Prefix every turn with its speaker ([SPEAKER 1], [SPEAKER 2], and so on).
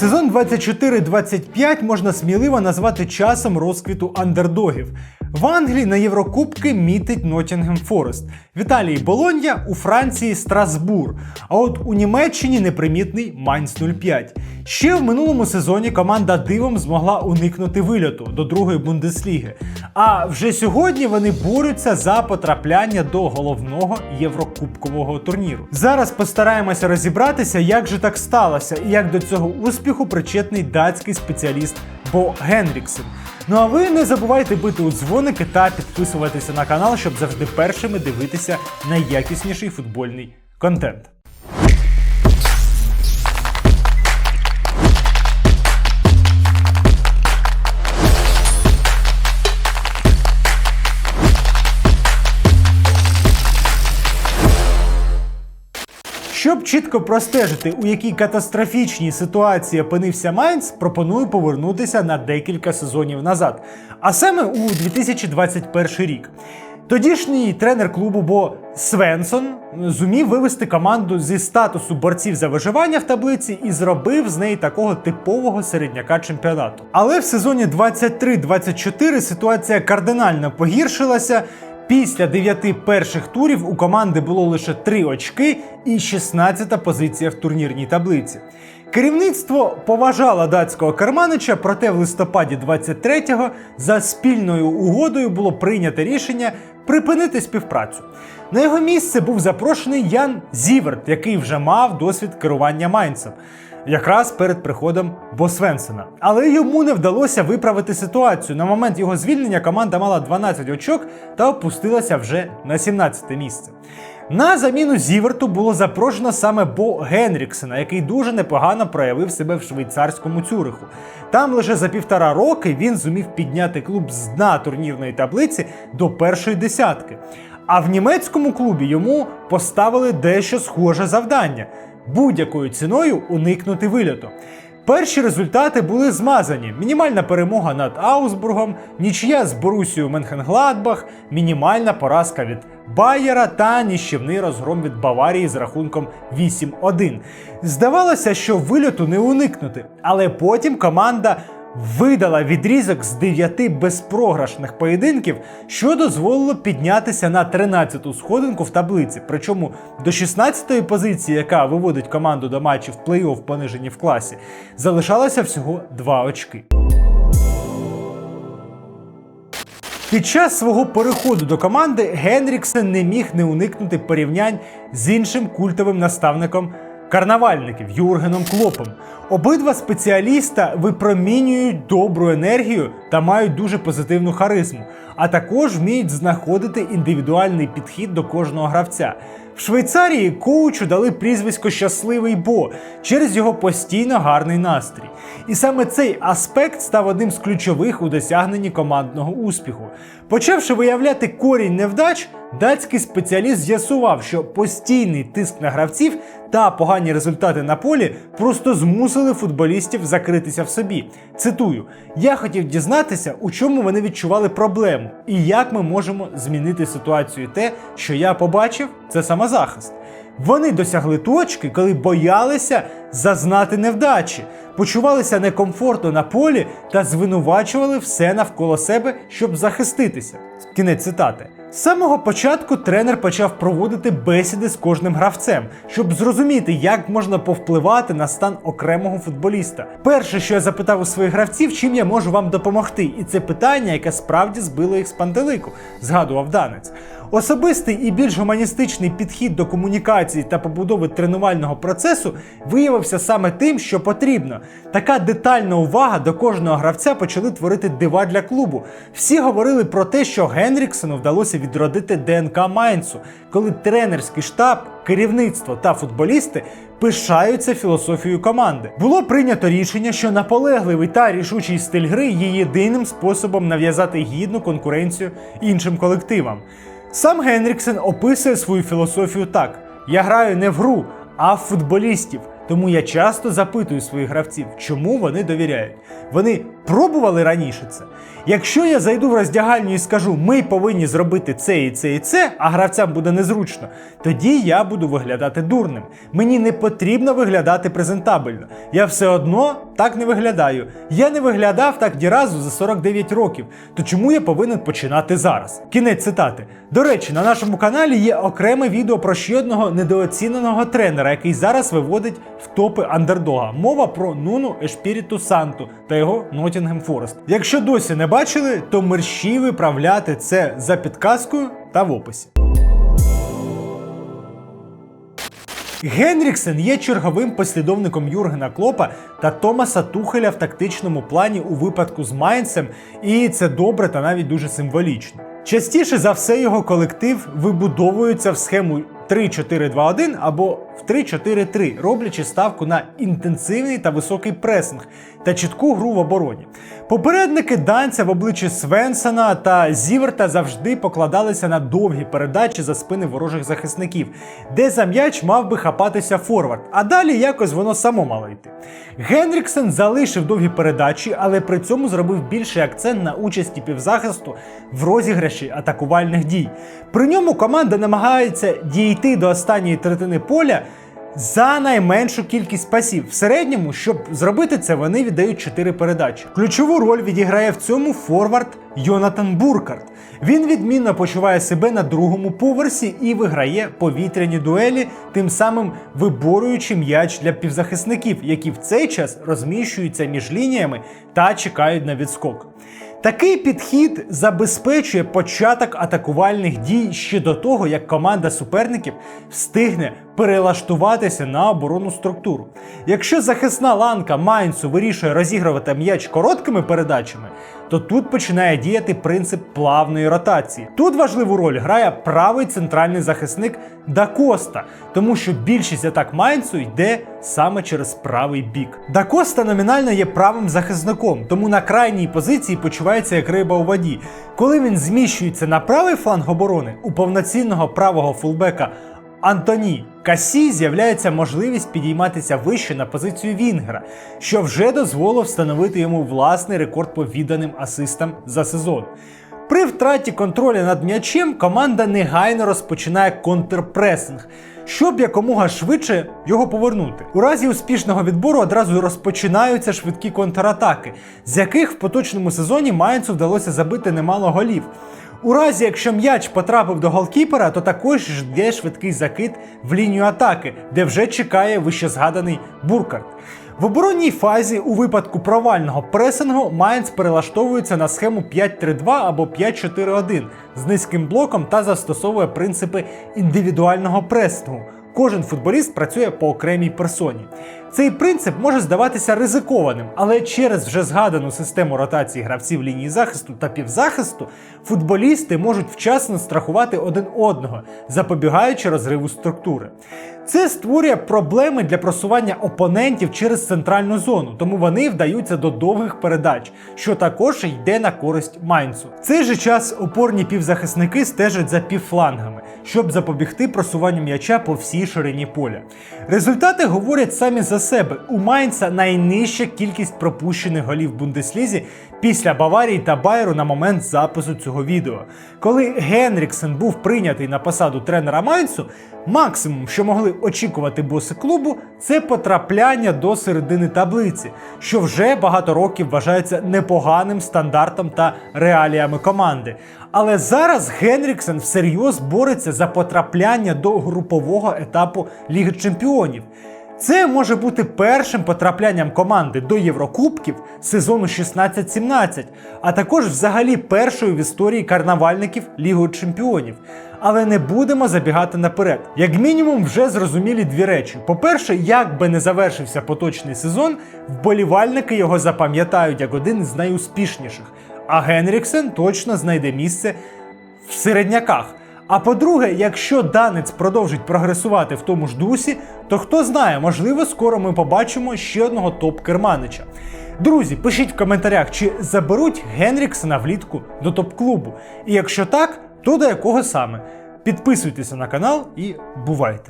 [SPEAKER 1] Сезон 24-25 можна сміливо назвати часом розквіту андердогів. В Англії на Єврокубки мітить Ноттінгем Форест, в Італії Болонья, у Франції Страсбур. А от у Німеччині непримітний Майнц 05. Ще в минулому сезоні команда дивом змогла уникнути вильоту до другої бундесліги. А вже сьогодні вони борються за потрапляння до головного єврокубкового турніру. Зараз постараємося розібратися, як же так сталося і як до цього успіху причетний датський спеціаліст Бо Генріксен. Ну а ви не забувайте бити у дзвоники та підписуватися на канал, щоб завжди першими дивитися найякісніший футбольний контент. Щоб чітко простежити, у якій катастрофічній ситуації опинився Майнц, пропоную повернутися на декілька сезонів назад, а саме у 2021 рік. Тодішній тренер клубу Бо Свенсон зумів вивести команду зі статусу борців за виживання в таблиці і зробив з неї такого типового середняка чемпіонату. Але в сезоні 23-24 ситуація кардинально погіршилася. Після дев'яти перших турів у команди було лише три очки і 16-та позиція в турнірній таблиці. Керівництво поважало датського Карманича, проте в листопаді 23-го за спільною угодою було прийнято рішення припинити співпрацю. На його місце був запрошений Ян Зіверт, який вже мав досвід керування Майнцем. Якраз перед приходом Босвенсена. Але йому не вдалося виправити ситуацію. На момент його звільнення команда мала 12 очок та опустилася вже на 17 місце. На заміну Зіверту було запрошено саме Бо Генріксена, який дуже непогано проявив себе в швейцарському цюриху. Там лише за півтора роки він зумів підняти клуб з дна турнірної таблиці до першої десятки. А в німецькому клубі йому поставили дещо схоже завдання будь-якою ціною уникнути вильоту. Перші результати були змазані: мінімальна перемога над Аусбургом, нічия з Борусією Менхенгладбах, мінімальна поразка від Байєра та ніщівний розгром від Баварії з рахунком 8-1. Здавалося, що вильоту не уникнути, але потім команда видала відрізок з 9 безпрограшних поєдинків, що дозволило піднятися на 13-ту сходинку в таблиці. Причому до 16-ї позиції, яка виводить команду до матчів плей-офф понижені в класі, залишалося всього 2 очки. Під час свого переходу до команди Генріксен не міг не уникнути порівнянь з іншим культовим наставником карнавальників Юргеном Клопом. Обидва спеціаліста випромінюють добру енергію та мають дуже позитивну харизму, а також вміють знаходити індивідуальний підхід до кожного гравця. В Швейцарії коучу дали прізвисько Щасливий Бо через його постійно гарний настрій. І саме цей аспект став одним з ключових у досягненні командного успіху. Почавши виявляти корінь невдач, датський спеціаліст з'ясував, що постійний тиск на гравців та погані результати на полі просто змусили футболістів закритися в собі. Цитую: я хотів дізнатися, у чому вони відчували проблему, і як ми можемо змінити ситуацію. Те, що я побачив, це самозахист. Вони досягли точки, коли боялися зазнати невдачі, почувалися некомфортно на полі та звинувачували все навколо себе, щоб захиститися. Кінець цитати. З самого початку тренер почав проводити бесіди з кожним гравцем, щоб зрозуміти, як можна повпливати на стан окремого футболіста. Перше, що я запитав у своїх гравців, чим я можу вам допомогти, і це питання, яке справді збило їх з пантелику, згадував данець. Особистий і більш гуманістичний підхід до комунікації та побудови тренувального процесу виявився саме тим, що потрібно. Така детальна увага до кожного гравця почали творити дива для клубу. Всі говорили про те, що Генріксону вдалося відродити ДНК Майнцу, коли тренерський штаб, керівництво та футболісти пишаються філософією команди. Було прийнято рішення, що наполегливий та рішучий стиль гри є єдиним способом нав'язати гідну конкуренцію іншим колективам. Сам Генріксен описує свою філософію так: я граю не в гру, а в футболістів. Тому я часто запитую своїх гравців, чому вони довіряють. Вони пробували раніше це. Якщо я зайду в роздягальню і скажу, ми повинні зробити це і це і це, а гравцям буде незручно, тоді я буду виглядати дурним. Мені не потрібно виглядати презентабельно. Я все одно так не виглядаю. Я не виглядав так ні разу за 49 років. То чому я повинен починати зараз? Кінець цитати. До речі, на нашому каналі є окреме відео про ще одного недооціненого тренера, який зараз виводить в топи андердога. Мова про Нуну Ешпіріту Санту та його Нотінгем Форест. Якщо досі не бачили, то мерщі виправляти це за підказкою та в описі. Генріксен є черговим послідовником Юргена Клопа та Томаса Тухеля в тактичному плані у випадку з Майнцем, і це добре та навіть дуже символічно. Частіше за все його колектив вибудовується в схему 3-4-2-1 або в 3-4-3, роблячи ставку на інтенсивний та високий пресинг та чітку гру в обороні. Попередники данця в обличчі Свенсона та Зіверта завжди покладалися на довгі передачі за спини ворожих захисників, де за м'яч мав би хапатися форвард, а далі якось воно само мало йти. Генріксен залишив довгі передачі, але при цьому зробив більший акцент на участі півзахисту в розіграші атакувальних дій. При ньому команда намагається дійти до останньої третини поля за найменшу кількість пасів. В середньому, щоб зробити це, вони віддають 4 передачі. Ключову роль відіграє в цьому форвард Йонатан Буркарт. Він відмінно почуває себе на другому поверсі і виграє повітряні дуелі, тим самим виборюючи м'яч для півзахисників, які в цей час розміщуються між лініями та чекають на відскок. Такий підхід забезпечує початок атакувальних дій ще до того, як команда суперників встигне перелаштуватися на оборонну структуру. Якщо захисна ланка Майнцу вирішує розігрувати м'яч короткими передачами, то тут починає діяти принцип плавної ротації. Тут важливу роль грає правий центральний захисник Дакоста, тому що більшість атак Майнцу йде саме через правий бік. Дакоста номінально є правим захисником, тому на крайній позиції почувається як риба у воді. Коли він зміщується на правий фланг оборони, у повноцінного правого фулбека Антоні Касі з'являється можливість підійматися вище на позицію Вінгера, що вже дозволило встановити йому власний рекорд по відданим асистам за сезон. При втраті контролю над м'ячем команда негайно розпочинає контрпресинг, щоб якомога швидше його повернути. У разі успішного відбору одразу розпочинаються швидкі контратаки, з яких в поточному сезоні Майнцу вдалося забити немало голів. У разі, якщо м'яч потрапив до голкіпера, то також жде швидкий закид в лінію атаки, де вже чекає вищезгаданий Буркарт. В оборонній фазі у випадку провального пресингу Майнц перелаштовується на схему 5-3-2 або 5-4-1 з низьким блоком та застосовує принципи індивідуального пресингу. Кожен футболіст працює по окремій персоні. Цей принцип може здаватися ризикованим, але через вже згадану систему ротації гравців лінії захисту та півзахисту футболісти можуть вчасно страхувати один одного, запобігаючи розриву структури. Це створює проблеми для просування опонентів через центральну зону, тому вони вдаються до довгих передач, що також йде на користь Майнцу. В цей же час опорні півзахисники стежать за півфлангами, щоб запобігти просуванню м'яча по всій ширині поля. Результати говорять самі за себе. У Майнца найнижча кількість пропущених голів в Бундеслізі після Баварії та Байеру на момент запису цього відео. Коли Генріксен був прийнятий на посаду тренера Майнцу, максимум, що могли очікувати боси клубу, це потрапляння до середини таблиці, що вже багато років вважається непоганим стандартом та реаліями команди. Але зараз Генріксен всерйоз бореться за потрапляння до групового етапу Ліги Чемпіонів. Це може бути першим потраплянням команди до Єврокубків сезону 16-17, а також взагалі першою в історії карнавальників Лігою Чемпіонів. Але не будемо забігати наперед. Як мінімум, вже зрозумілі дві речі: по-перше, як би не завершився поточний сезон, вболівальники його запам'ятають як один з найуспішніших. А Генріксен точно знайде місце в середняках. А по-друге, якщо данець продовжить прогресувати в тому ж дусі, то хто знає, можливо, скоро ми побачимо ще одного топ-керманича. Друзі, пишіть в коментарях, чи заберуть Генріксена влітку до топ-клубу. І якщо так, то до якого саме. Підписуйтеся на канал і бувайте!